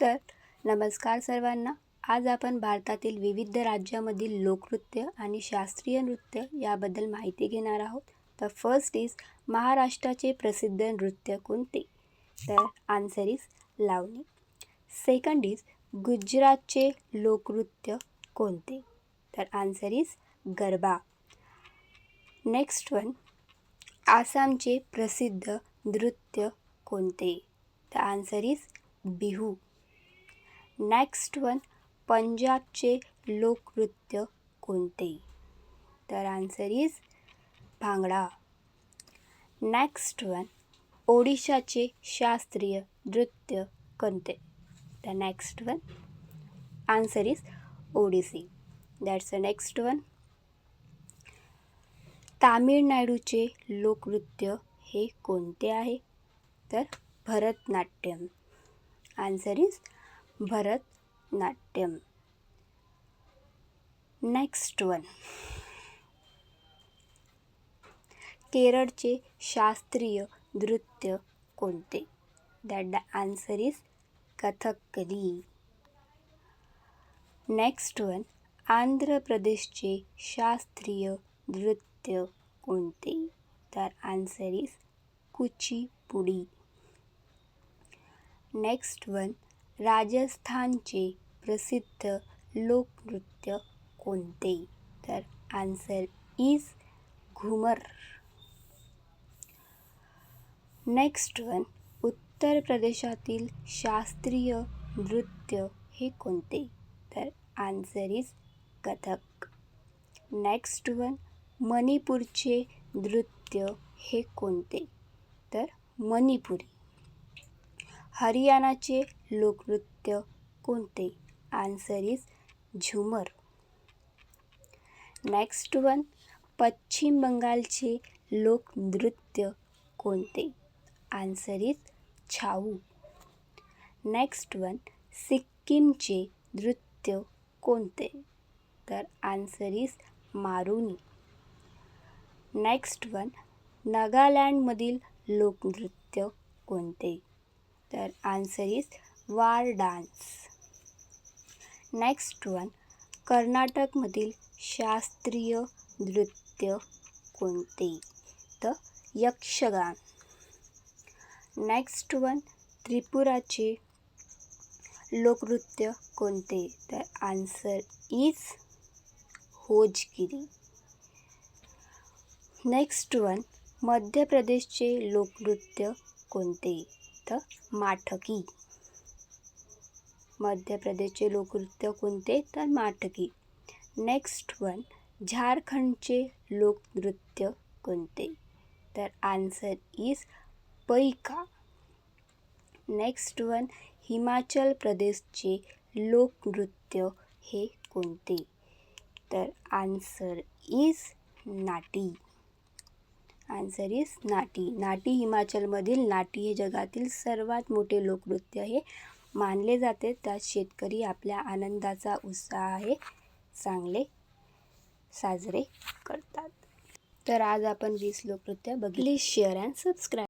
तर नमस्कार सर्वांना. आज आपण भारतातील विविध राज्यामधील लोकनृत्य आणि शास्त्रीय नृत्य याबद्दल माहिती घेणार आहोत. तर फर्स्ट इज महाराष्ट्राचे प्रसिद्ध नृत्य कोणते? तर answer is Lavani. Second is गुजरातचे लोकनृत्य कोणते? तर answer is Garba. Next one आसामचे प्रसिद्ध नृत्य कोणते? तर answer is Bihu. Next one पंजाबचे लोकनृत्य कोणते? तर answer is Bhangra. Next one ओडिशाचे शास्त्रीय नृत्य कोणते? The next one answer is Odissi. That's the next one तामिळनाडूचे लोकनृत्य हे कोणते आहे? तर Bharatanatyam. Answer is Bharatanatyam. Next one केरळचे शास्त्रीय नृत्य कोणते? That the answer is Kathakali. Next one Andhra प्रदेशचे शास्त्रीय नृत्य कोणते? तर answer is Kuchipudi. Next one राजस्थानचे प्रसिद्ध लोकनृत्य कोणते? तर answer is Ghoomar. Next one Uttar प्रदेशातील शास्त्रीय नृत्य हे कोणते? तर answer is Kathak. Next one मणिपूरचे नृत्य हे कोणते? तर मणिपुरी. हरियाणाचे लोकनृत्य कोणते? Answer is Jhumar. Next one Paschim बंगालचे लोकनृत्य कोणते? Answer is Chhau. Next one सिक्कीमचे नृत्य कोणते? तर answer is Maruni. Next one नागालँडमधील लोकनृत्य कोणते? तर answer is war dance. Next one कर्नाटकमधील शास्त्रीय नृत्य कोणते? तर यक्षगान. नेक्स्ट वन त्रिपुराचे लोकनृत्य कोणते? तर answer is Hojagiri next one Madhya प्रदेशचे लोकनृत्य कोणते? तर माठकी. मध्य प्रदेशचे लोकनृत्य कोणते? तर माटकी नेक्स्ट वन झारखंडचे लोकनृत्य कोणते? तर answer is Paika. Next one Himachal प्रदेशचे लोकनृत्य हे कोणते? तर answer is Nati. Answer is Nati. Nati हिमाचलमधील Nati हे जगातील सर्वात मोठे लोकनृत्य हे मानले जाते. त्यात शेतकरी आपल्या आनंदाचा उत्साह हे चांगले साजरे करतात. तर आज आपण वीस लोकनृत्य बघितली. Share and subscribe